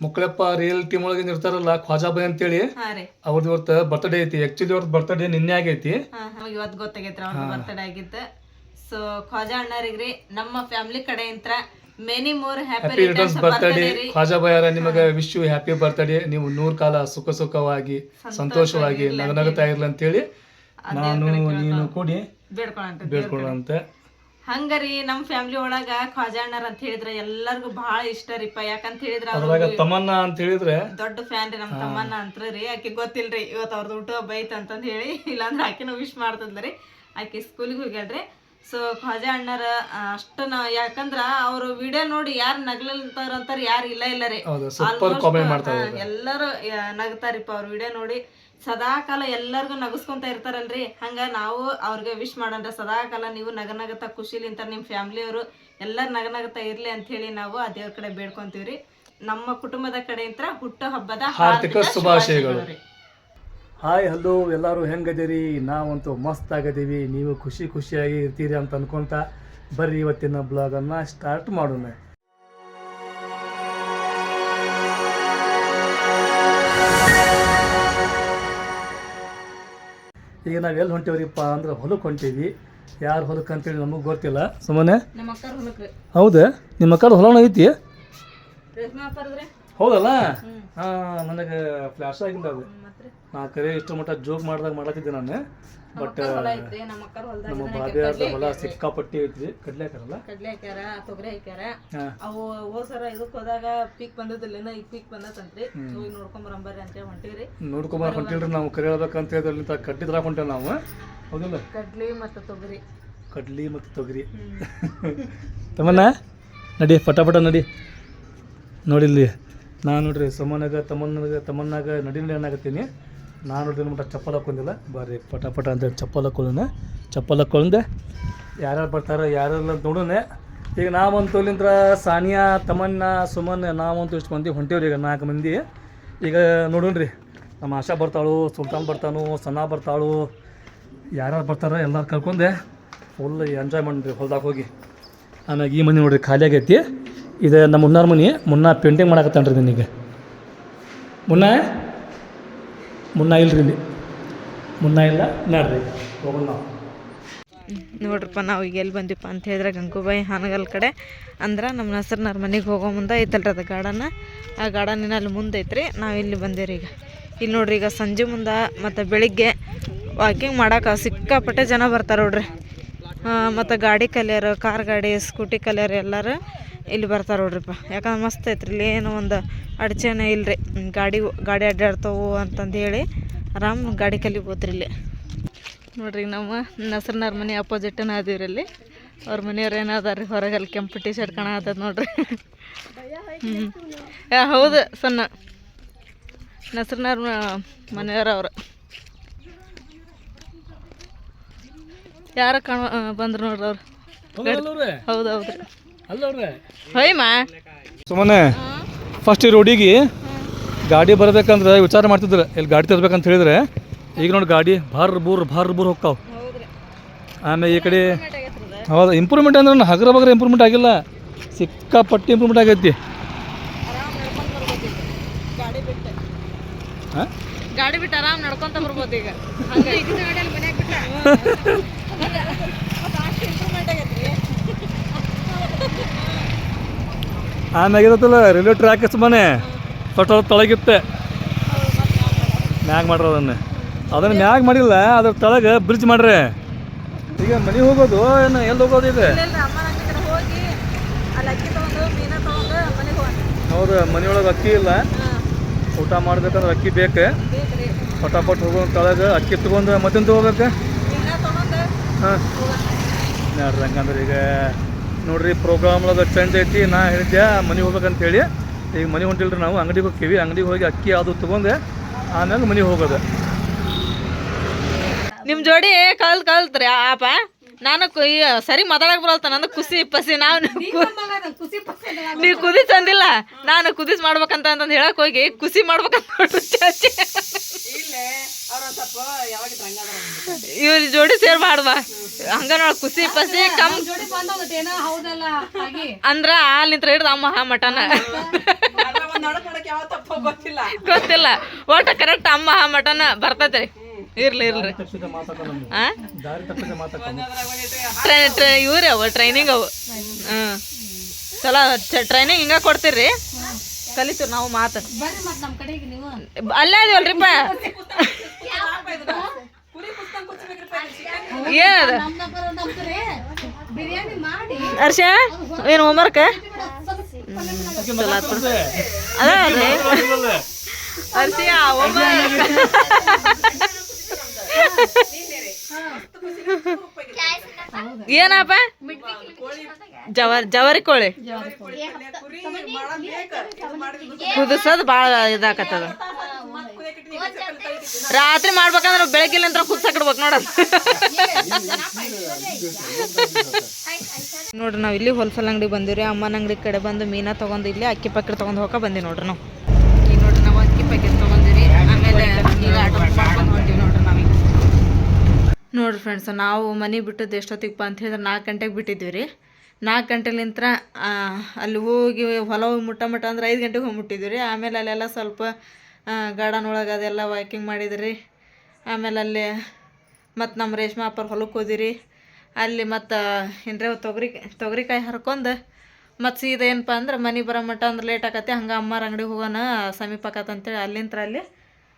ಮುಕ್ಕಳಪ್ಪ real team ಒಳಗೆ ಇರ್ತಾರಲ್ಲ Khwaja by ಅಂತೇಳಿ ಅವ್ರದ್ದು ಇವತ್ತು ಬರ್ತ್ಡೇ ಐತಿ. ಆಕ್ಚುಲಿ ಅವ್ರದ್ದು ಬರ್ತ್ಡೇ ನಿನ್ನೆ ಆಗೈತಿ. ಇವತ್ತು ಗೊತ್ತಾಗೈತ್ರಿ ಅವ್ರ ಬರ್ತ್ಡೇ ಆಗಿತ್ತು ಸೊ ಖ್ವಾಜಾ ಅಣ್ಣರಿಗ್ರಿ ನಮ್ಮ ಫ್ಯಾಮಿಲಿ ಕಡೆಯಿಂದ many more happy returns birthday Khwaja ಬಾಯರ ನಿಮಗೆ ವಿಶ್ ಯು ಹ್ಯಾಪಿ ಬರ್ತ್ಡೇ ನೀವು ನೂರ್ ಕಾಲ ಸುಖ ಸುಖವಾಗಿ ಸಂತೋಷವಾಗಿ ನಗನಗುತ್ತಾ ಇರ್ಲಿ ಅಂತೇಳಿ ನಾನು ನೀನು ಕೂಡಿ ಬೇಡ್ಕೊಳ್ಳೋಂತ ಹಂಗರಿ ನಮ್ಮ ಫ್ಯಾಮಿಲಿ ಒಳಗ ಖಾಜಾಣ್ಣರ್ ಅಣ್ಣರ್ ಅಂತ ಹೇಳಿದ್ರೆ ಎಲ್ಲರಿಗೂ ಬಹಳ ಇಷ್ಟ ರೀಪ ಯಾಕಂತ ಹೇಳಿದ್ರ ಅದ್ರಾಗ ಅಂತ ಹೇಳಿದ್ರೆ ದೊಡ್ಡ ಫ್ಯಾನ್ ರೀ ನಮ್ಮ ತಮ್ಮನ್ನ ಅಂತ್ರಿ ರೀ. ಆಕೆ ಗೊತ್ತಿಲ್ರಿ ಇವತ್ತು ಅವ್ರದ್ದು ಊಟ ಬೈತ್ ಅಂತಂದ್ ಹೇಳಿ. ಇಲ್ಲಾಂದ್ರೆ ಆಕಿನ ವಿಶ್ ಮಾಡ್ತದ್ರಿ ಆಕೆ ಸ್ಕೂಲಿಗೆ ಹೋಗ್ಯಾಳ್ರಿ. ಸೊ ಖ್ವಾಜಾ ಅಣ್ಣರ ಅಷ್ಟ ಯಾಕಂದ್ರ ಅವ್ರು ವಿಡಿಯೋ ನೋಡಿ ಯಾರು ನಗ್ಲಂತಾರ ಅಂತಾರ ಯಾರು ಇಲ್ಲ ಇಲ್ಲ ರೀ. ಎಲ್ಲರೂ ನಗ್ತಾರಿಪ್ಪ ಅವ್ರ ವಿಡಿಯೋ ನೋಡಿ. ಸದಾ ಕಾಲ ಎಲ್ಲರಿಗೂ ನಗಸ್ಕೊಂತ ಇರ್ತಾರಲ್ರಿ. ಹಂಗ ನಾವು ಅವ್ರಿಗೆ ವಿಶ್ ಮಾಡೋಣ ಸದಾಕಾಲ ನೀವು ನಗನಗತ ಖುಷಿಲಿಂತ ನಿಮ್ಮ ಫ್ಯಾಮಿಲಿಯವರು ಎಲ್ಲರೂ ನಗನಗತ ಇರ್ಲಿ ಅಂತ ಹೇಳಿ ನಾವು ಆ ದೇವ್ರ ಕಡೆ ಬೇಡ್ಕೊಂತೀವ್ರಿ. ನಮ್ಮ ಕುಟುಂಬದ ಕಡೆಯಿಂದ ಹುಟ್ಟು ಹಬ್ಬದ ಹಾರ್ದಿಕ ಶುಭಾಶಯಗಳು. ರೀ. ಹಾಯ್ ಹಲೋ ಎಲ್ಲರೂ ಹೆಂಗದಿರಿ? ನಾವಂತೂ ಮಸ್ತ್ ಆಗದೀವಿ. ನೀವು ಖುಷಿ ಖುಷಿಯಾಗಿ ಇರ್ತೀರಿ ಅಂತ ಅನ್ಕೊಂತ ಬರ್ರಿ ಇವತ್ತಿನ ಬ್ಲಾಗನ್ನು ಸ್ಟಾರ್ಟ್ ಮಾಡೋಣ. ಈಗ ನಾವು ಎಲ್ಲಿ ಹೊಂಟೇವ್ರಿಪ್ಪ ಅಂದ್ರೆ ಹೊಲಕ್ಕೆ ಹೊಂಟೀವಿ. ಯಾರು ಹೊಲಕ್ಕೆ ಅಂತೇಳಿ ನಮಗೆ ಗೊತ್ತಿಲ್ಲ. ಸುಮ್ಮನೆ ಹೌದಾ? ನಿಮ್ಮ ಅಕ್ಕದ ಹೊಲನ ಐತಿ? ಹೌದಲ್ಲ? ಹಾಂ ನನಗೆ ಫ್ಲಾಶ್ ಆಗಿಲ್ಲ ಅದು. ನಾ ಕರೆ ಇಷ್ಟು ಮಟ್ಟ ಜೋಕ್ ಮಾಡ್ದಾಗ ಮಾಡತ್ತಿದ್ದೆ ನಾನು. ಬಟ್ ನಮ್ಮ ಬಾಬಿಯಾರ್ದ ಹೊಲ ಸಿಕ್ಕಾಪಟ್ಟಿ ಐತ್ರಿ ಕಡ್ಲೆ ಹಾಕಾರಲ್ಲ ಕಡ್ಲೆ ಹಾಕ್ಯಾರ ತೊಗರಿ ಹಾಕ್ಯಾರ. ಅವು ಹೋಸರ ಇದಕ್ಕೆ ಇದಕ್ ಹೋದಾಗ ಪೀಕ್ ಬಂದದಿಲ್ಲ ಈಗ ಪೀಕ್ ಬಂದತ್ತಂತ್ರಿ. ಹೋಗಿ ಅಂತ ಅಂತೇಳಿ ಹೊಂಟಿವ್ರಿ. ನೋಡ್ಕೊಂಬರ್ ಹೊಂಟಿಲ್ರಿ ನಾವು ಕರೆ ಹೇಳ್ಬೇಕಂತ ಅಂತ ಕಡ್ಡಿ ತರ ಹೊಂಟೇವ್ ನಾವು ಹೌದಲ್ಲ? ಕಡ್ಲಿ ಮತ್ತು ತೊಗರಿ. ಕಡ್ಲಿ ಮತ್ತು ತೊಗರಿ. ತಮ್ಮನ್ನ ನಡಿ ಪಟ ನಡಿ. ನೋಡಿಲ್ಲಿ. ನಾನು ನೋಡ್ರಿ ಸಮನಾಗ ತಮ್ಮನಾಗ ತಮ್ಮನಾಗ ನಡಿ ಏನಾಗತ್ತೀನಿ? ನಾನು ನೋಡಿದ್ರೆ ಮಟ್ಟ ಚಪ್ಪಲ್ ಹಾಕೊಂಡಿಲ್ಲ. ಬಾರಿ ಪಟ ಪಟ ಅಂತ ಚಪ್ಪಲ್ ಹಾಕೊಳ್ಳೋಣ ಚಪ್ಪಲ್ ಹಾಕೊಂಡೆ ಯಾರ್ಯಾರು ಬರ್ತಾರೆ ಯಾರೆಲ್ಲ ನೋಡೋಣ. ಈಗ ನಾವಂತೂ ಇಲ್ಲಿಂದ್ರ ಸಾನಿಯಾ ತಮನ್ನ ಸುಮನ್ ನಾವಂತೂ ಇಷ್ಟು ಮಂದಿ ಹೊಂಟೇವ್ರಿ ಈಗ ನಾಲ್ಕು ಮಂದಿ. ಈಗ ನೋಡೋಣ್ರಿ, ನಮ್ಮ ಆಶಾ ಬರ್ತಾಳು, ಸುಲ್ತಾನ್ ಬರ್ತಾನು, ಸನಾ ಬರ್ತಾಳು. ಯಾರ್ಯಾರು ಬರ್ತಾರೋ ಎಲ್ಲರೂ ಕರ್ಕೊಂಡೆ. ಫುಲ್ ಎಂಜಾಯ್ ಮಾಡಿರಿ ಹೊಲ್ದಾಗ ಹೋಗಿ. ಆಮೇಲೆ ಈ ಮನೆ ನೋಡ್ರಿ ಖಾಲಿ ಆಗೈತಿ ಇದು ನಮ್ಮ ಮುನ್ನಾರ ಮನೆ, ಮುನ್ನ ಪೇಂಟಿಂಗ್ ಮಾಡಕತ್ತಾನ್ರಿ ನಿನಗೆ. ಮುನ್ನ? ಮುನ್ನ ಇಲ್ರಿ ಇಲ್ಲಿ. ಮುನ್ನ ಇಲ್ಲ? ನೋಡ್ರಿ ಹೋಗೋಣ ನಾವು. ನೋಡ್ರಪ್ಪ, ನಾವು ಈಗ ಎಲ್ಲಿ ಬಂದಿಪ್ಪ ಅಂತ ಹೇಳಿದ್ರೆ ಗಂಗೂಬಾಯಿ ಹಾನಗಲ್ ಕಡೆ. ಅಂದ್ರೆ ನಮ್ಮ ನಸರ್ನವ್ರ ಮನೆಗೆ ಹೋಗೋ ಮುಂದೆ ಐತಲ್ರಿ ಅದು ಗಾರ್ಡನ್. ಆ ಗಾರ್ಡನಿನ ಅಲ್ಲಿ ಮುಂದೆ ಐತ್ರಿ ನಾವು ಇಲ್ಲಿ ಬಂದೇವ್ರಿ ಈಗ. ಇಲ್ಲಿ ನೋಡ್ರಿ ಈಗ ಸಂಜೆ ಮುಂದೆ ಮತ್ತು ಬೆಳಿಗ್ಗೆ ವಾಕಿಂಗ್ ಮಾಡಕ್ಕೆ ಸಿಕ್ಕಾಪಟ್ಟೆ ಜನ ಬರ್ತಾರೆ ನೋಡ್ರಿ. ಮತ್ತು ಗಾಡಿ ಕಲಿಯೋರು, ಕಾರ್ ಗಾಡಿ ಸ್ಕೂಟಿ ಕಲಿಯೋರು ಎಲ್ಲರೂ ಇಲ್ಲಿ ಬರ್ತಾರೆ ನೋಡ್ರಿಪ್ಪ. ಯಾಕಂದ್ರೆ ಮಸ್ತ್ ಐತ್ರಿ ಇಲ್ಲಿ ಏನು ಒಂದು ಅಡಚಣೆ ಇಲ್ರಿ. ಹ್ಮ್, ಗಾಡಿ ಗಾಡಿ ಅಡ್ಡಾಡ್ತಾವು ಅಂತಂದು ಹೇಳಿ ಆರಾಮ್ ಗಾಡಿ ಕಲಿಬೋದ್ರಿ ಇಲ್ಲಿ. ನೋಡ್ರಿ ನಮ್ಮ ನಸರ್ನವ್ರ ಮನೆ ಅಪೋಸಿಟನ ಅದೀವ್ರಿ ಇಲ್ಲಿ ಅವ್ರ ಮನೆಯವ್ರು ಏನದಾರ ರೀ ಹೊರಗೆ ಅಲ್ಲಿ ಕೆಂಪು ಟಿ ಶರ್ಟ್ ಕಾಣತ್ತದ ನೋಡ್ರಿ. ಹ್ಞೂ ಯಾ ಹೌದು ಸಣ್ಣ. ನಸರ್ನವ್ರ ಮನೆಯವ್ರ ಅವ್ರು. ಯಾರ ಕಾಣ ಬಂದ್ರು ನೋಡ್ರಿ ಅವ್ರು. ಹೌದು ಹೊಯ್ಮಾ ಸುಮ್ಮನೆ ಫಸ್ಟ್ ಈ ರೋಡಿಗೆ ಗಾಡಿ ಬರ್ಬೇಕಂದ್ರೆ ವಿಚಾರ ಮಾಡ್ತಿದ್ರು. ಇಲ್ಲಿ ಗಾಡಿ ತರ್ಬೇಕಂತ ಹೇಳಿದ್ರೆ ಈಗ ನೋಡಿ ಗಾಡಿ ಭಾರ ಬೂರ್ ಭಾರ ಬೂರ್ ಹೋಗ್ತಾವ. ಹೌದ್ರಿ ಆಮೇಲೆ ಈ ಕಡೆ ಹೌದು ಇಂಪ್ರೂವ್ಮೆಂಟ್ ಅಂದ್ರೆ ಹಗರ ಬಗರ ಇಂಪ್ರೂವ್ಮೆಂಟ್ ಆಗಿಲ್ಲ. ಸಿಕ್ಕಾಪಟ್ಟಿ ಇಂಪ್ರೂವ್ಮೆಂಟ್ ಆಗೈತಿ. ಗಾಡಿ ಬಿಟ್ಟು ಹಾಂ? ಗಾಡಿ ಬಿಟ್ಟು ಆರಾಮ್ ನಡ್ಕೊಂತ ಬರ್ಬೋದು ಈಗ. ಹಂಗೆ ಆಮ್ಯಾಗ ಇರತ್ತಲ್ಲ ರೈಲ್ವೆ ಟ್ರ್ಯಾಕ್ ಸುಮ್ಮನೆ ಅವ್ರ ತೊಳಗಿತ್ತೆ. ಮ್ಯಾಗ ಮಾಡ್ರಿ ಅದನ್ನು. ಅದನ್ನು ಮ್ಯಾಗ ಮಾಡಿಲ್ಲ ಅದ್ರ ತೊಳಗೆ ಬ್ರಿಡ್ಜ್ ಮಾಡ್ರಿ. ಈಗ ಮನೆ ಹೋಗೋದು ಏನು ಎಲ್ಲಿ ಹೋಗೋದು ಇದೆ ಹೌದು ಮನೆಯೊಳಗೆ ಅಕ್ಕಿ ಇಲ್ಲ. ಊಟ ಮಾಡ್ಬೇಕಂದ್ರೆ ಅಕ್ಕಿ ಬೇಕು. ಪಟಾಪಟ್ ಹೋಗೋ ತೊಳಗೆ ಅಕ್ಕಿ ತಗೊಂಡು ಮತ್ತೆ ತಗೊಂಡು ಹಾಂ. ನೋಡ್ರಿ ಹಂಗಂದ್ರೆ ಈಗ ನೋಡ್ರಿ ಪ್ರೋಗ್ರಾಮ್ ಒಳಗೆ ಚೇಂಜ್ ಐತಿ. ನಾ ಹೇಳಿದ್ದೆ ಮನೆಗೆ ಹೋಗ್ಬೇಕಂತೇಳಿ. ಈಗ ಮನೆ ಹೊಂಟಿಲ್ರಿ ನಾವು ಅಂಗಡಿಗೆ ಹೋಗ್ತೀವಿ. ಅಂಗಡಿಗೆ ಹೋಗಿ ಅಕ್ಕಿ ಅದು ತೊಗೊಂಡು ಆಮೇಲೆ ಮನೆಗೆ ಹೋಗೋದು. ನಿಮ್ಮ ಜೋಡಿ ಕಲ್ ಕಲ್ತ್ರಿ ಆಪ ನಾನು ಈ ಸರಿ ಮಾತಾಡಕ್ ಬರಲ್ತ ನಂದು ಖುಷಿ ಪಸಿ ನಾವು ನೀವು ಕುದಿಸ್ ಅಂದಿಲ್ಲ ನಾನು ಕುದಿಸ್ ಮಾಡ್ಬೇಕಂತ ಅಂತಂದು ಹೇಳಕ್ ಹೋಗಿ ಖುಷಿ ಮಾಡ್ಬೇಕಂತ ಇವ್ರ ಜೋಡಿ ಸೇರ್ ಮಾಡ್ಬಾ ಹಂಗ ನೋಡ್ ಕುಸಿ ಪಸಿ ಕಮ್ ಅಂದ್ರ ಹಾಲ್ ನಿಂತ್ರ ಹಿಡ್ದು ಅಮ್ಮ ಹಾ ಮಟನ. ಗೊತ್ತಿಲ್ಲ. ಒಟ್ಟ ಕರೆಕ್ಟ್ ಅಮ್ಮ ಹಾ ಮಟನ ಬರ್ತೈತೆ. ಇರ್ಲಿ ಇರ್ಲಿ. ಇವ್ರಿ ಅವ ಟ್ರೈನಿಂಗ್ ಅವು ಹ್ಮ್. ಚಲೋ ಟ್ರೈನಿಂಗ್ ಹಿಂಗ ಕೊಡ್ತೀರಿ ಕಲಿತು ನಾವು ಮಾತು ಅಲ್ಲೇ ಅದೀವಲ್ರಿಪ್ಪ ಹರ್ಷ ಏನು ಹೋಮ್ವರ್ಕ್ ಅದ ಅಲ್ರಿ ಹರ್ಷ ಏನಪ್ಪ? ಜವರ್ ಜವರಿ ಕೋಳಿ. ಕುದಿಸೋದು ಭಾಳ ಇದಾಕತ್ತದ. ರಾತ್ರಿ ಮಾಡ್ಬೇಕಂದ್ರೆ ಬೆಳಗ್ಗಿಲಿಂತ್ರ ಕುದ್ಸಕಿಡ್ಬೇಕು ನೋಡ. ನೋಡ್ರಿ, ನಾವು ಇಲ್ಲಿ ಹೋಲ್ಸೇಲ್ ಅಂಗಡಿ ಬಂದಿವ್ರಿ. ಅಮ್ಮನ ಅಂಗಡಿ ಕಡೆ ಬಂದು ಮೀನಾ ತೊಗೊಂಡು ಇಲ್ಲಿ ಅಕ್ಕಿ ಪ್ಯಾಕೆಟ್ ತೊಗೊಂಡು ಹೋಗಕ್ಕೆ ಬಂದಿ ನೋಡ್ರಿ ನಾವು. ನೋಡ್ರಿ ನಾವು ಅಕ್ಕಿ ಆಮೇಲೆ ಫ್ರೆಂಡ್ಸ್ ನಾವು ಮನೆ ಬಿಟ್ಟದ್ದು ಎಷ್ಟೊತ್ತಿಗೆ ಅಂತ ಹೇಳಿದ್ರೆ ನಾಲ್ಕು ಗಂಟೆಗೆ ಬಿಟ್ಟಿದ್ವಿ ರೀ ನಾಲ್ಕು ಗಂಟೆಲಿಂತ್ರ ಅಲ್ಲಿ ಹೋಗಿ ಹೊಲ ಹೋಗಿ ಮುಟ್ಟ ಮುಟ್ಟ ಅಂದ್ರೆ ಐದು ಗಂಟೆಗೆ ಹೋಗಿ ಮುಟ್ಟಿದ್ವಿ ರೀ ಆಮೇಲೆ ಅಲ್ಲೆಲ್ಲ ಸ್ವಲ್ಪ ಗಾರ್ಡನ್ ಒಳಗೆ ಅದೆಲ್ಲ ವಾಕಿಂಗ್ ಮಾಡಿದ್ರಿ. ಆಮೇಲೆ ಅಲ್ಲಿ ಮತ್ತು ನಮ್ಮ ರೇಷ್ಮೆ ಅಪ್ಪರ ಹೊಲಕ್ಕೆ ಹೋದಿರಿ. ಅಲ್ಲಿ ಮತ್ತು ಏನ್ರೆ ತೊಗರಿ, ತೊಗರಿಕಾಯಿ ಹರ್ಕೊಂಡು ಮತ್ತು ಸೀದಾ ಏನಪ್ಪ ಅಂದ್ರೆ ಮನೆ ಬರೋ ಮಟ್ಟ ಅಂದ್ರೆ ಲೇಟ್ ಆಕತ್ತೆ ಹಂಗೆ ಅಮ್ಮಾರ ಅಂಗಡಿಗೆ ಹೋಗೋಣ ಸಮೀಪ ಆಕತ್ತೆ ಅಂತೇಳಿ ಅಲ್ಲಿಂತ್ರ ಅಲ್ಲಿ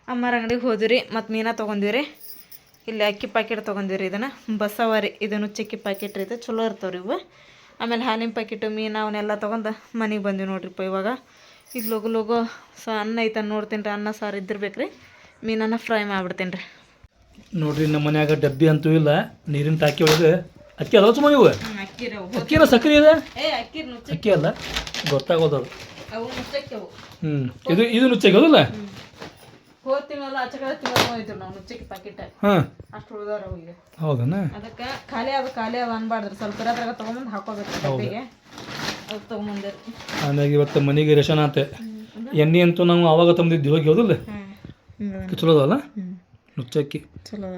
ಅಮ್ಮಾರ ಅಂಗಡಿಗೆ ಹೋದಿರಿ. ಮತ್ತು ಮೀನಾ ತೊಗೊಂಡಿವ್ರಿ ಇಲ್ಲಿ ಅಕ್ಕಿ ಪ್ಯಾಕೆಟ್ ತೊಗೊಂಡಿವ್ರಿ ಇದನ್ನು. ಬಸವರಿ, ಇದನ್ನು ಚಿಕ್ಕಿ ಪ್ಯಾಕೆಟ್ ರೀ ಇದು. ಚಲೋ ಇರ್ತಾವ್ರಿ ಇವು. ಆಮೇಲೆ ಹಾಲಿನ ಪ್ಯಾಕೆಟು ಮೀನು ಅವನ್ನೆಲ್ಲ ತೊಗೊಂಡು ಮನೆಗೆ ಬಂದ್ವಿ ನೋಡಿರಿಪ್ಪ ಇವಾಗ. ಈಗ ಲಗು ಲಗು ಸ ಅನ್ನ ಐತೆ ನೋಡ್ತೀನಿ ರೀ ಅನ್ನ ಸಾರು ಇದ್ದಿರ್ಬೇಕು ರೀ ಮೀನನ್ನ ಫ್ರೈ ಮಾಡ್ಬಿಡ್ತೀನಿ ರೀ ನೋಡ್ರಿ ನಮ್ಮ ಮನ್ಯಾಗ ಡಬ್ಬಿ ಅಂತೂ ಇಲ್ಲ ನೀರಿನ ಟಾಕಿ ಒಳಗೆ ಅಕ್ಕಿ ಅದಾವ ಸುಮ್ಮ ಇವು ಅಲ್ಲ ಸಕ್ಕರೆ ಇದೆ? ಅಕ್ಕಿ ಅಲ್ಲ ಗೊತ್ತಾಗೋದು ಅದು. ಹ್ಞೂ ಇದು ಇದು ನುಚ್ಚಕ್ಕೆ ಪ್ಯಾಕೆಟ್ ಹಾಂ. ಹೌದನ? ಅದಕ್ಕೆ ಖಾಲಿ ಅದು ಖಾಲಿ ಅದು ಅನ್ಬಾರ್ದ್ರಿ ಸ್ವಲ್ಪ ತೊಗೊಂಬಂದು ಹಾಕೋಬೇಕು ಆಮ್ಯಾಗ ಇವತ್ತು ಮನೆಗೆ ರೇಷನ್ ಆತ ಎಣ್ಣೆ ಅಂತೂ ನಾವು ಅವಾಗ ತಂದಿದ್ವಿ. ಹೋಗಿ ಹೌದಿಲ್ಲ ಚಲೋ ಅದಲ್ಲ ನುಚ್ಚಕ್ಕಿ.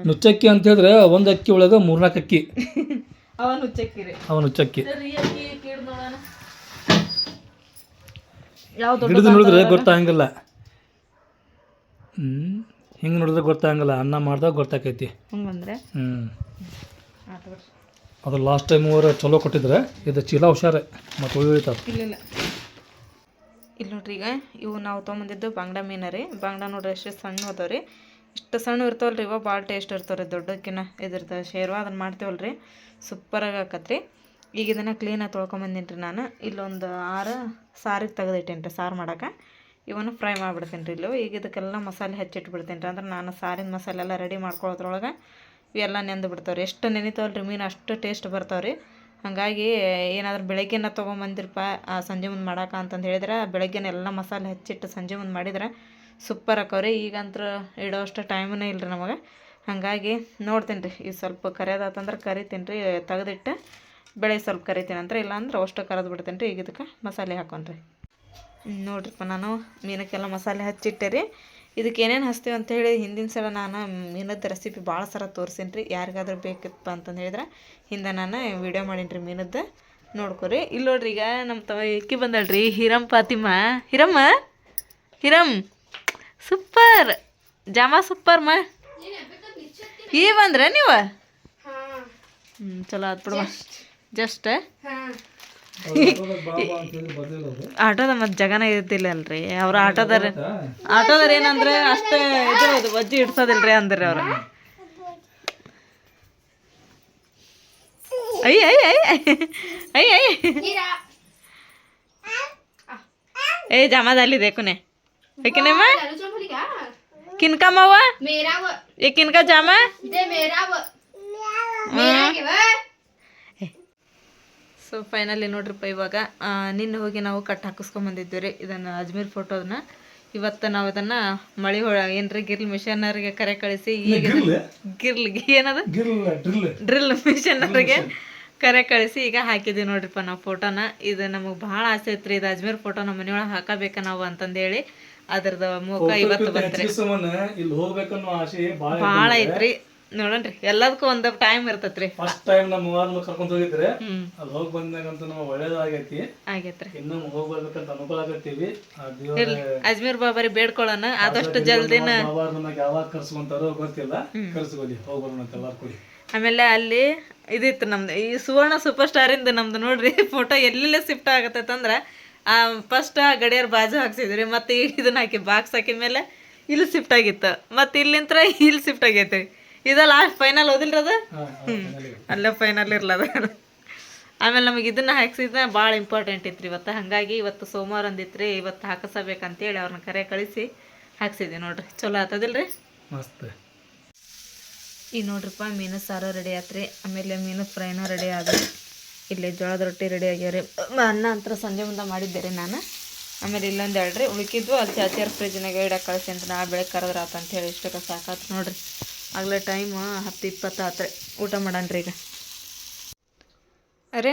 ನುಚ್ಚಕ್ಕಿ ಅಂತ ಹೇಳಿದ್ರೆ ಒಂದು ಅಕ್ಕಿ ಒಳಗೆ ಮೂರ್ನಾಲ್ಕು ಅಕ್ಕಿ. ಅವ ನುಚ್ಚಕ್ಕಿ ಹಿಡಿದು ನೋಡಿದ್ರೆ ಗೊತ್ತಾಗಂಗಿಲ್ಲ. ಹ್ಞೂ ಹಿಂಗೆ ನೋಡಿದ್ರೆ ಗೊತ್ತಾಗಂಗಿಲ್ಲ. ಅನ್ನ ಮಾಡ್ದಾಗ ಗೊತ್ತಾಕೈತಿ. ಹ್ಮ್. ಹ್ಞೂ ಅದು ಲಾಸ್ಟ್ ಟೈಮ್ ಅವರು ಚಲೋ ಕೊಟ್ಟಿದ್ರೆ, ಇದು ಚೀಲ ಹುಷಾರೆ ಮತ್ತು ಇಲ್ಲ ಇಲ್ಲ ಇಲ್ಲಿ ನೋಡ್ರಿ ಈಗ, ಇವು ನಾವು ತೊಗೊಂಬಂದಿದ್ದು ಬಂಗ್ಡ ಮೀನ ರೀ. ಬಂಗ್ಡ ನೋಡ್ರಿ ಎಷ್ಟು ಸಣ್ಣ ಅದಾವ ರೀ. ಇಷ್ಟು ಸಣ್ಣ ಇರ್ತಾವಲ್ಲ ರೀ, ಇವ ಭಾಳ ಟೇಸ್ಟ್ ಇರ್ತಾವೆ ರೀ ದೊಡ್ಡಕ್ಕಿನ ಇದಿರ್ತಾವೆ ಶೇರ್ವ ಅದನ್ನು ಮಾಡ್ತೇವಲ್ಲ ರೀ. ಸೂಪರಾಗಿ ಆಕತ್ರಿ. ಈಗ ಇದನ್ನು ಕ್ಲೀನಾಗಿ ತೊಳ್ಕೊಂಬಂದಿನಿ ರೀ ನಾನು. ಇಲ್ಲೊಂದು ಆರು ಸಾರಿಗೆ ತೆಗೆದಿಟ್ಟೇನಿ ರೀ, ಸಾರು ಮಾಡಕ್ಕೆ ಇವನ್ನು ಫ್ರೈ ಮಾಡಿಬಿಡ್ತೀನಿ ರೀ ಇಲ್ಲೂ. ಈಗ ಇದಕ್ಕೆಲ್ಲ ಮಸಾಲೆ ಹೆಚ್ಚಿಟ್ಬಿಡ್ತೀನಿ ರೀ, ಅಂದ್ರೆ ನಾನು ಸಾರಿನ ಮಸಾಲೆ ಎಲ್ಲ ರೆಡಿ ಮಾಡ್ಕೊಳ್ಳೋದ್ರೊಳಗೆ ಇವೆಲ್ಲ ನೆಂದು ಬಿಡ್ತಾವೆ ರೀ ಎಷ್ಟು ನೆನಿತಾವಲ್ಲ ರೀ ಮೀನು, ಅಷ್ಟು ಟೇಸ್ಟ್ ಬರ್ತಾವೆ ರೀ ಹಾಗಾಗಿ ಏನಾದ್ರೂ ಬೆಳಗ್ಗೆನ ತೊಗೊಂಬಂದಿರಪ್ಪ, ಆ ಸಂಜೆ ಮುಂದೆ ಮಾಡಾಕ ಅಂತಂದು ಹೇಳಿದ್ರೆ, ಬೆಳಗ್ಗೆನ ಎಲ್ಲ ಮಸಾಲೆ ಹಚ್ಚಿಟ್ಟು ಸಂಜೆ ಮುಂದೆ ಮಾಡಿದ್ರೆ ಸೂಪರ್ ಆಕವ್ರಿ. ಈಗಂತೂ ಇಡೋ ಅಷ್ಟು ಟೈಮೇ ಇಲ್ಲ ರೀ ನಮಗೆ. ಹಾಗಾಗಿ ನೋಡ್ತೀನಿ ರೀ ಈಗ ಸ್ವಲ್ಪ ಕರೆಯೋದಾತಂದ್ರೆ ಕರಿತೀನಿ ರೀ ತೆಗೆದಿಟ್ಟು ಬೆಳೆ ಸ್ವಲ್ಪ ಕರಿತೀನಿ ಅಂದ್ರೆ ಇಲ್ಲಾಂದ್ರೆ ಅಷ್ಟು ಕರೆದು ಬಿಡ್ತೀನಿ ರೀ ಈಗ ಇದಕ್ಕೆ ಮಸಾಲೆ ಹಾಕೊಂಡ್ರಿ. ನೋಡ್ರಿಪ್ಪ ನಾನು ಮೀನಕ್ಕೆಲ್ಲ ಮಸಾಲೆ ಹಚ್ಚಿಟ್ಟೆ ರೀ ಇದಕ್ಕೆ ಏನೇನು ಹಚ್ತೀವಿ ಅಂತ ಹೇಳಿ ಹಿಂದಿನ ಸಲ ನಾನು ಮೀನದ ರೆಸಿಪಿ ಭಾಳ ಸಲ ತೋರಿಸೀನಿ ರೀ. ಯಾರಿಗಾದ್ರೂ ಬೇಕಿತ್ತು ಅಂತಂದು ಹೇಳಿದ್ರೆ ಹಿಂದೆ ನಾನು ವಿಡಿಯೋ ಮಾಡೀನಿ ರೀ ಮೀನದ್ದು ನೋಡ್ಕೊರಿ. ಇಲ್ಲಿ ನೋಡ್ರಿ ಈಗ ನಮ್ಮ ತವ ಇಕ್ಕಿ ಬಂದಳ್ರಿ ಹಿರಮ್ ಪಾತಿಮ್ಮ ಹಿರಮ್ಮ? ಹಿರಮ್? ಸೂಪರ್. ಜಾಮ ಸೂಪರ್ ಮಾ ಈ ಬಂದ್ರೆ ನೀವು? ಹ್ಞೂ ಚಲೋ ಆತ್ ಬಿಡಮ್ಮ ಜಸ್ಟ್ ಆಟೋದ ಮತ್ತೆ ಜಗನ ಇರ್ತಿಲ್ಲ ಅಲ್ರಿ ಅವ್ರ ಆಟೋದಾರ ಆಟೋದಾರ ಏನಂದ್ರೆ ಅಷ್ಟೇ ಇದು ಅದು ವಜ್ಜಿ ಇಡ್ಸೋದಿಲ್ರಿ ಅಂದ್ರಿ ಅವ್ರ ಅಯ್ಯ ಅಯ್ಯ ಅಯ್ಯ ಅಯ್ಯ ಏ ಜಮಾದಲ್ಲಿ ದೇಕುನೆ ಬೇಕಿನೇಮ್ಮ ಕಿನ್ಕಮ್ಮವ್ವ मेरा व ಏ ಕಿನ್ಕ ಜಾಮ दे मेरा व मेरा के व ಸೊ ಫೈನಲಿ ನೋಡ್ರಿಪ್ಪ ಇವಾಗ. ನಿನ್ನೆ ಹೋಗಿ ನಾವು ಕಟ್ ಹಾಕಿಸ್ಕೊಂಬಂದಿದ್ವಿ ರೀ. ಇದನ್ನು ಅಜ್ಮೀರ್ ಫೋಟೋದನ್ನ ಇವತ್ತು ನಾವು ಇದನ್ನ ಮಳಿ ಹೊಳ ಏನ್ರಿ ಗಿರ್ಲ್ ಮಿಷನರಿಗೆ ಕರೆ ಕಳಿಸಿ. ಈಗ ಗಿರ್ಲ್ ಏನದ? ಡ್ರಿಲ್ ಮಿಷನ್ ಮಿಷನರಿಗೆ ಕರೆ ಕಳಿಸಿ ಈಗ ಹಾಕಿದ್ವಿ ನೋಡ್ರಿಪ್ಪ ನಾವು ಫೋಟೋನ ಇದು ನಮಗೆ ಭಾಳ ಆಸೆ ಐತ್ರಿ. ಇದು ಅಜ್ಮೀರ್ ಫೋಟೋ ನಮ್ಮ ಮನೆಯೊಳಗೆ ಹಾಕಬೇಕ ನಾವು ಅಂತಂದೇಳಿ ಅದ್ರದ ಮುಖ ಇವತ್ತು ಬಂತ್ರಿ ಭಾಳ ಐತ್ರಿ. ನೋಡನ್ರಿ ಎಲ್ಲದಕ್ಕೂ ಒಂದು ಟೈಮ್ ಇರ್ತೈತ್ರಿ. ಫಸ್ಟ್ ಟೈಮ್ ನಮ್ಮ ಅವ್ರನ್ನ ಕರ್ಕೊಂಡ್ ಹೋಗಿದ್ರೆ ಅಲ್ಲಿ ಹೋಗಿ ಬಂದಾಗಂತೂ ನಮಗೆ ಒಳ್ಳೇದಾಗೈತಿ ಆಗೈತ್ರಿ. ಇನ್ನು ಹೋಗಿ ಬರ್ಬೇಕಂತ ಅನ್ಕೊಳಕತ್ತೀವಿ ಆ ದೇವ್ರ ಅಜ್ಮೀರ್ ಬಾಬರಿ ಬೇಡ್ಕೊಳ್ಳೋಣ ಆದಷ್ಟು ಜಲ್ದಿನ ಬಾಬಾ ನಮಗೆ ಯಾವಾಗ ಕರ್ಸ್ಕೊಂತಾರೋ ಗೊತ್ತಿಲ್ಲ. ಕರ್ಸ್ಕೊಳ್ಳಿ ಹೋಗಿ ಬರೋಣ ಅಂತ ಎಲ್ಲಾರು ಕೂಡಿ. ಆಮೇಲೆ ಅಲ್ಲಿ ಇದಿತ್ತು ನಮ್ದು ಈ ಸುವರ್ಣ ಸೂಪರ್ ಸ್ಟಾರಿಂದ ನಮ್ದು ನೋಡ್ರಿ ಫೋಟೋ ಎಲ್ಲೆಲ್ಲ ಶಿಫ್ಟ್ ಆಗತ್ತಂದ್ರೆ ಆ ಫಸ್ಟ್ ಆ ಗಡಿಯಾರ ಬಾಜು ಹಾಕ್ಸಿದ್ರಿ ಮತ್ತೆ ಇದನ್ನ ಹಾಕಿ ಬಾಕ್ಸ್ ಹಾಕಿದ ಮೇಲೆ ಇಲ್ಲಿ ಶಿಫ್ಟ್ ಆಗಿತ್ತು. ಮತ್ತೆ ಇಲ್ಲಿಂತ್ರ ಇಲ್ಲಿ ಶಿಫ್ಟ್ ಆಗೈತಿ ಇದ ಲಾಸ್ಟ್ ಫೈನಲ್ ಓದಿಲ್ರಿ ಅದು? ಹ್ಞೂ. ಅಲ್ಲೇ ಫೈನಲ್ ಇರ್ಲದ ಆಮೇಲೆ ನಮಗೆ ಇದನ್ನ ಹಾಕ್ಸಿದ್ನ ಭಾಳ ಇಂಪಾರ್ಟೆಂಟ್ ಇತ್ತು ಇವತ್ತು. ಹಾಗಾಗಿ ಇವತ್ತು ಸೋಮವಾರ ಅಂದಿತ್ರಿ ಇವತ್ತು ಹಾಕಿಸಬೇಕಂತೇಳಿ ಅವ್ರನ್ನ ಕರೆ ಕಳಿಸಿ ಹಾಕ್ಸಿದ್ವಿ ನೋಡ್ರಿ. ಚಲೋ ಆತದಿಲ್ರಿ? ಮಸ್ತ್. ಈಗ ನೋಡ್ರಪ್ಪ ಮೀನು ಸಾರು ರೆಡಿ ಆತ್ರಿ. ಆಮೇಲೆ ಮೀನು ಫ್ರೈನೂ ರೆಡಿ ಆದ್ರಿ ಇಲ್ಲಿ ಜೋಳದ ರೊಟ್ಟಿ ರೆಡಿ ಆಗ್ಯಾವ್ರಿ. ರೀ ಅನ್ನ ಅಂತ ಸಂಜೆ ಮುಂದೆ ಮಾಡಿದ್ದೆ ರೀ ನಾನು. ಆಮೇಲೆ ಇಲ್ಲೊಂದು ಹೇಳ್ರಿ ಉಳ್ಕಿದ್ವು. ಅಲ್ಲಿ ಚಾಚಿಯರ್ ಫ್ರಿಜ್ನಾಗ ಇಡಕ್ಕೆ ಕಳಿಸಿ ಅಂತ ನಾ ಬೆಳಗ್ಗೆ ಕರೆದ್ರ ಆತಂತ ಹೇಳಿ ಇಷ್ಟಕ್ಕೆ ಸಾಕಾತು ನೋಡ್ರಿ. ಆಗಲೇ ಟೈಮ್ ಹತ್ತು ಇಪ್ಪತ್ತು ಆತ್ರಿ. ಊಟ ಮಾಡಣ್ರಿ ಈಗ. ಅರೆ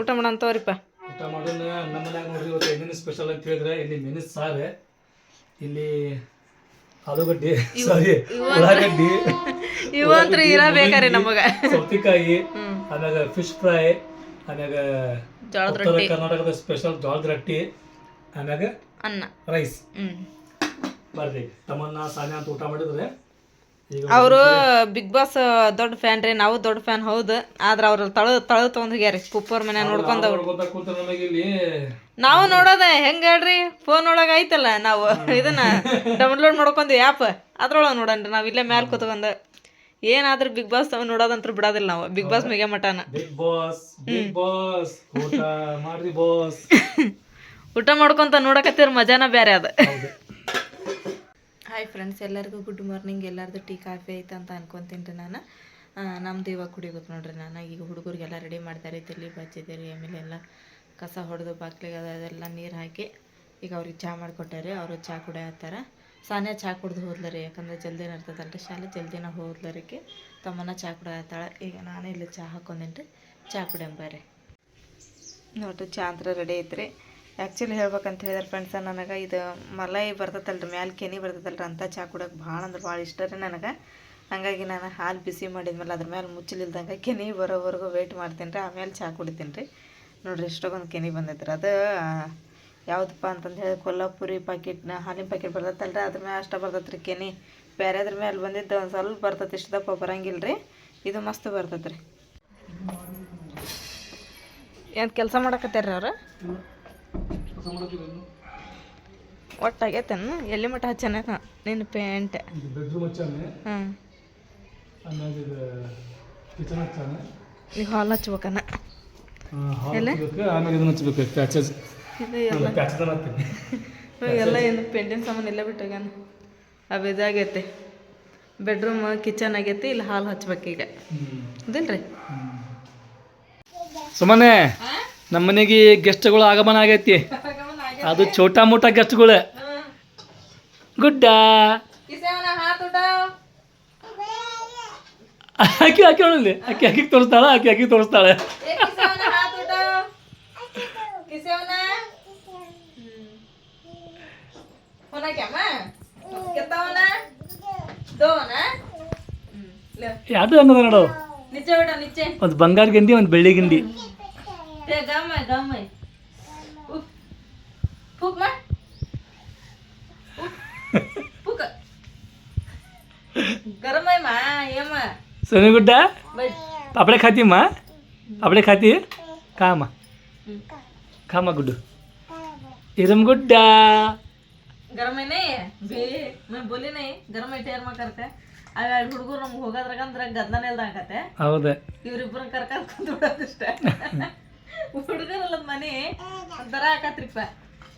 ಊಟ ಮಾಡೋಣ ತೋರಿಪ್ಪ ಊಟ ಮಾಡೋಣ. ನಮ್ಮ ಮನ್ಯಾಗ ನೋಡ್ರಿ ಇವತ್ತು ಏನೇನು ಸ್ಪೆಷಲ್ ಅಂತ ಹೇಳಿದ್ರೆ ಇಲ್ಲಿ ಮೆಣಸು ಸಾರು ಇಲ್ಲಿ ಆಲೂಗಡ್ಡೆ ಸಾರಿ ಉಳ್ಳಾಗಡ್ಡಿ ಇವಂತ್ರ ಇರಬೇಕಾರೆ ನಮಗೆ. ಸೌತಿಕಾಯಿ ಆಮ್ಯಾಗ ಫಿಶ್ ಫ್ರೈ ಆಮ್ಯಾಗ ಜೋಳದ ರೊಟ್ಟಿ. ಕರ್ನಾಟಕದ ಸ್ಪೆಷಲ್ ಜೋಳದ ರೊಟ್ಟಿ ಆಮ್ಯಾಗ ಅನ್ನ. ರೈಸ್ ಬರ್ರಿ ತಮ್ಮನ್ನ ಸಾನ್ಯ ಅಂತ ಊಟ ಮಾಡಿದ್ರೆ ಅವರು ಬಿಗ್ ಬಾಸ್ ದೊಡ್ಡ ಫ್ಯಾನ್ ರೀ ನಾವು ದೊಡ್ಡ ಫ್ಯಾನ್ ಹೌದು. ಆದ್ರೆ ಅವ್ರ ತಳ ತಳ ತೊಗೊಂಡ್ ಹೋಗ್ಯಾರಿ ಕುಪ್ಪರ್ ಮನೆ ನೋಡ್ಕೊಂಡ್ ನಾವು ನೋಡೋದ ಹೆಂಗ ಹೇಳ್ರಿ? ಫೋನ್ ಒಳಗ ಐತಲ್ಲ ನಾವು ಇದನ್ನ ಡೌನ್ಲೋಡ್ ಮಾಡ್ಕೊಂಡ್ವಿ ಆ್ಯಪ್ ಅದ್ರೊಳಗೆ ನೋಡನ್ರಿ ನಾವು ಇಲ್ಲೇ ಮ್ಯಾಲ್ ಕೂತ್ಕೊಂಡ್. ಏನಾದ್ರೂ ಬಿಗ್ ಬಾಸ್ ನೋಡೋದಂತ್ರ ಬಿಡೋದಿಲ್ಲ ನಾವು. ಬಿಗ್ ಬಾಸ್ ಮಿಗೆ ಮಟನ. ಊಟ ಮಾಡ್ಕೊಂತ ನೋಡಕತ್ತಿರ ಮಜಾನ ಬೇರೆ ಅದ. ಹಾಯ್ ಫ್ರೆಂಡ್ಸ್ ಎಲ್ಲರಿಗೂ ಗುಡ್ ಮಾರ್ನಿಂಗ್ ಎಲ್ಲರದು ಟೀ, ಕಾಫಿ ಐತೆ ಅಂತ ಅನ್ಕೊಂತೀನಿ ರೀ ನಾನು. ನಮ್ದು ಇವಾಗ ಕುಡಿಬೇಕು ನೋಡ್ರಿ ನಾನು. ಈಗ ಹುಡುಗರಿಗೆಲ್ಲ ರೆಡಿ ಮಾಡ್ತಾರೆ ತಿಳಿ ಬಚ್ಚಿದೆ ರೀ ಆಮೇಲೆ ಎಲ್ಲ ಕಸ ಹೊಡೆದು, ಬಾಕ್ಲಿಗೆ ಅದೆಲ್ಲ ನೀರು ಹಾಕಿ ಈಗ ಅವ್ರಿಗೆ ಚಹಾ ಮಾಡಿಕೊಟ್ಟಾರೆ. ಅವರು ಚಹಾ ಕುಡಿಯತ್ತಾರ ಸಾನ್ಯ ಚಹಾ ಕುಡ್ದು ಹೋದ್ಲರಿ ಯಾಕಂದ್ರೆ ಜಲ್ದಿನ ಇರ್ತದಲ್ರಿ ಶಾಲೆ, ಜಲ್ದಿನ ಹೋದ್ಲರಿಗೆ ತಮ್ಮನ ಚಹಾ ಕುಡಿಯತ್ತಾಳ ಈಗ ನಾನು ಇಲ್ಲಿ ಚಹಾ ಹಾಕೊಂಡೇನಿ ರೀ ಚಹಾ ಕುಡಿಯಂಬರ್ರಿ ನೋಡ್ರಿ, ಚಾ ಅಂತ ರೆಡಿ ಐತ್ರಿ. ಆ್ಯಕ್ಚುಲಿ ಹೇಳ್ಬೇಕಂತ ಹೇಳಿದ್ರೆ ಫ್ರೆಂಡ್ಸ ನನಗೆ ಇದು ಮಲೈ ಬರ್ತೈತಲ್ರಿ, ಮ್ಯಾಲೆ ಕೆನಿ ಬರ್ತೈತಲ್ರಿ, ಅಂತ ಚಾ ಕುಡೋಕೆ ಭಾಳ ಅಂದ್ರೆ ಭಾಳ ಇಷ್ಟ ರೀ ನನಗೆ. ಹಾಗಾಗಿ ನಾನು ಹಾಲು ಬಿಸಿ ಮಾಡಿದ್ಮೇಲೆ ಅದ್ರ ಮೇಲೆ ಮುಚ್ಚಲಿಲ್ದಂಗೆ ಕೆನಿ ಬರೋವರೆಗೂ ವೆಯ್ಟ್ ಮಾಡ್ತೀನಿ ರೀ, ಆಮೇಲೆ ಚಹಾ ಕುಡಿತೀನಿ ರೀ. ನೋಡಿರಿ ಇಷ್ಟೊಂದು ಕೆನಿ ಬಂದೈತ್ರಿ, ಅದು ಯಾವುದಪ್ಪ ಅಂತಂದು ಹೇಳಿ ಕೊಲ್ಲಾಪುರಿ ಪ್ಯಾಕೆಟ್ನ ಹಾಲಿನ ಪ್ಯಾಕೆಟ್ ಬರ್ತೈತಲ್ರಿ, ಅದ್ರ ಮೇಲೆ ಅಷ್ಟ ಬರ್ತೈತೆ ರೀ ಕೆನಿ. ಬೇರೆ ಅದ್ರ ಮೇಲೆ ಬಂದಿದ್ದು ಒಂದು ಸ್ವಲ್ಪ ಬರ್ತೈತೆ, ಇಷ್ಟು ದಪ್ಪ ಬರಂಗಿಲ್ಲ ರೀ. ಇದು ಮಸ್ತ್ ಬರ್ತೈತೆ ರೀ ಏನು ಕೆಲಸ ಮಾಡಕತ್ತಾರ ಅವ್ರು? ಒಟ್ಟು ಆಗೈತೇನು ಎಲ್ಲಿ ಮಟ್ಟ ಹಚ್ಚನ ನಿನ್ನ ಪೇಂಟ್ ಬೆಡ್ರೂಮ್ ಹಚ್ಚಾನೆ. ಹಾಂ. ಆಮ್ಯಾಗ ಇದು ಕಿಚನ್ ಹಚ್ಚಾನೆ. ಈಗ ಹಾಲ್ ಹಚ್ಬೇಕನ್ನ ಹಾಲ್ ಹಚ್ಬೇಕು. ಆಮ್ಯಾಗ ಇದನ್ನ ಹಚ್ಬೇಕು ಪ್ಯಾಚಸ್ ಎಲ್ಲ. ಪ್ಯಾಚಸ್ ಎಲ್ಲ ಏನು ಪೇಂಟಿನ ಸಾಮಾನು ಎಲ್ಲ ಬಿಟ್ಟಾಗನ ಅವು ಇದಾಗೈತೆ ಬೆಡ್ರೂಮ್ ಕಿಚನ್ ಆಗೈತಿ. ಇಲ್ಲಿ ಹಾಲ್ ಹಚ್ಬೇಕೀಗ ಇದಿಲ್ರಿ? ಸುಮ್ಮನೆ ನಮ್ಮ ಮನೆಗೆ ಗೆಸ್ಟ್ಗಳು ಆಗಮನ ಆಗೈತಿ. ಅದು ಛೋಟಾ ಮೋಟಾ ಗೆಸ್ಟ್ಗಳು ಗುಡ್ಡ. ಆಕಿ ಆಕಿ ಹೇಳಿ ಆಕಿ ಆಕಿಗೆ ತೋರಿಸ್ತಾಳ ಅಕ್ಕಿ ಅಕ್ಕಿ ತೋರಿಸ್ತಾಳೆ. ಯಾವ್ದು ಹಂಗದ ನೋಡು. ಒಂದು ಬಂಗಾರ ಗಿಂಡಿ ಒಂದು ಬೆಳ್ಳಿ ಗಿಂಡಿ. ಪುಕ ಪುಕ गरम ಅಮ್ಮ ಹೇಮ್ಮ ಸನಿ ಗುಡ್ಡ ಅಪ್ರೆ ಖಾತಿಮ್ಮ ಅಪ್ರೆ ಖಾತಿ ಕಾಮ. ಕಾಮ ಗುಡ್ಡ. ತಿರಮ ಗುಡ್ಡ. गरम ಬೇ ನಾನು બોಲೇನೇ गरम ಐ ಟೈರ್ ಮಾಡ್ತೈ ಆರೆ ಹುಡುಗರು ನಮಗೆ ಹೋಗದ್ರಗಂದ್ರೆ ಗದನಲ್ಲ ಇಲ್ಲದಂ ಕತೆ ಹೌದೆ. ಇರಿ ಇಬ್ರು ಕರ್ಕತ್ ಕೊಂದ್ ಬಿಡೋ ಇಷ್ಟ ಹುಡುದರಲ್ಲ ಮನೆ ಅಂತರ ಹಾಕತ್ತ್ರಿಪ್ಪ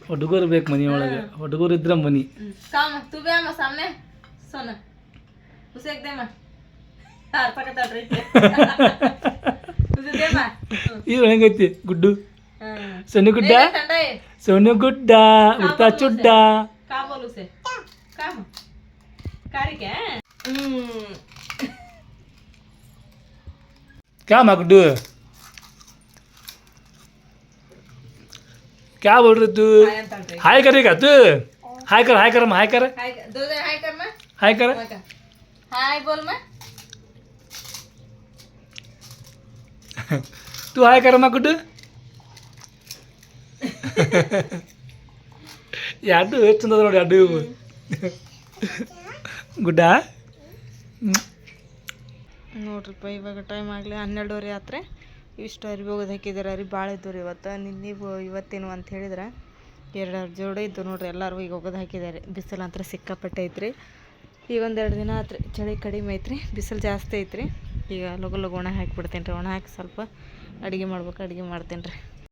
ಹುಡುಗರು ಬೇಕು ಮನಿ ಒಳಗೆ ಹುಡುಗರು ಇದ್ರ ಮನಿ. ಕಾಮ ಸಾಮ್ನೆ? ಇದು ಹೆಂಗೈತಿ? ಗುಡ್ಡು? ಸೊನ್ನೆ ಗುಡ್ಡ? ಸೊನ್ನೆ ಗುಡ್ಡ ಉಡ್ತಾ ಚುಡ್ಡ. ಕಾಮ ಗುಡ್ಡು? क्या बोल रही तू ಅಂತಲ್ರಿ हाय करेगा तू हाय कर हाय कर हाय कर ಹಾಯ್ ದೋ ಹಾಯ್ ಕರ್ಮ हाय कर ಹಾಯ್ ಬೋಲ್ ಮಾ तू हाय कर मगडू ಎರಡು ಎಷ್ಟು ಚಂದ ನೋಡಿ ಎರಡು ಇವು ಗುಡ್ಡ ನೋಡ್ರಿಪ್ಪ ಇವಾಗ ಟೈಮ್ ಆಗಲಿ ಹನ್ನೆರಡುವರೆ ಆತ್ರೆ ಇಷ್ಟು ಅರಿವಿ ಹೋಗೋದು ಹಾಕಿದ್ದಾರೆ ರೀ. ಭಾಳ ಇದ್ದವು ರೀ ಇವತ್ತು ನಿನ್ನೆ ಇವತ್ತೇನು ಅಂತ ಹೇಳಿದ್ರೆ ಎರಡು ಜೋಡಿ ಇದ್ದು ನೋಡ್ರಿ. ಎಲ್ಲರೂ ಈಗ ಹೋಗೋದು ಹಾಕಿದ್ದಾರೆ ಬಿಸಿಲು ಅಂತರ ಸಿಕ್ಕಾಪಟ್ಟೆ ಐತ್ರಿ. ಈಗ ಒಂದೆರಡು ದಿನ ಆತ್ರಿ. ಚಳಿ ಕಡಿಮೆ ಐತ್ರಿ. ಬಿಸಿಲು ಜಾಸ್ತಿ ಐತ್ರಿ. ಈಗ ಲಗು ಲಗು ಒಣ ಹಾಕಿಬಿಡ್ತೇನೆ ರೀ ಒಣ ಹಾಕಿ ಸ್ವಲ್ಪ ಅಡುಗೆ ಮಾಡ್ಬೇಕು. ಅಡುಗೆ ಮಾಡ್ತೇನೆ ರೀ